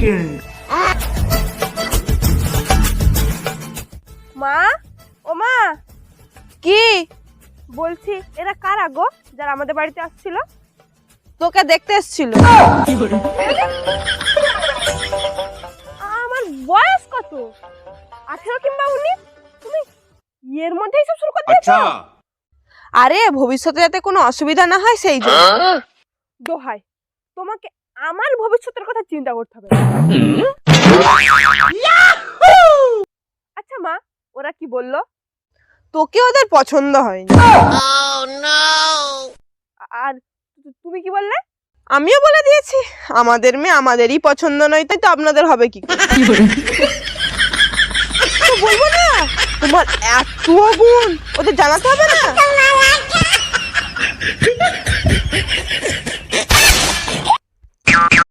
Second মা ও মা। কি? বলছি এরা কার গো? যারা আমাদের বাড়িতে আসছিল? তোকে দেখতে এসেছিল। আমার বয়স কত? আঠেরো কিংবা উনিশ? তুমি এর মধ্যেই সব শুরু করতে আচ্ছা। আরে ভবিষ্যতে যাতে কোনো অসুবিধা না হয় সেই জন্য। হ্যাঁ? দোহাই তোমাকে আমার ভবিষ্যতের কথা চিন্তা করতে হবে। আচ্ছা মা ওরা কি বলল? তোকে ওদের পছন্দ হয়নি। আর তুমি কি বললে? আমিও বলে দিয়েছি আমাদের মেয়ে আমাদেরই পছন্দ নয় তাই তো আপনাদের হবে কি বলব না তোমার এত গুণ ওদের জানাতে হবে না।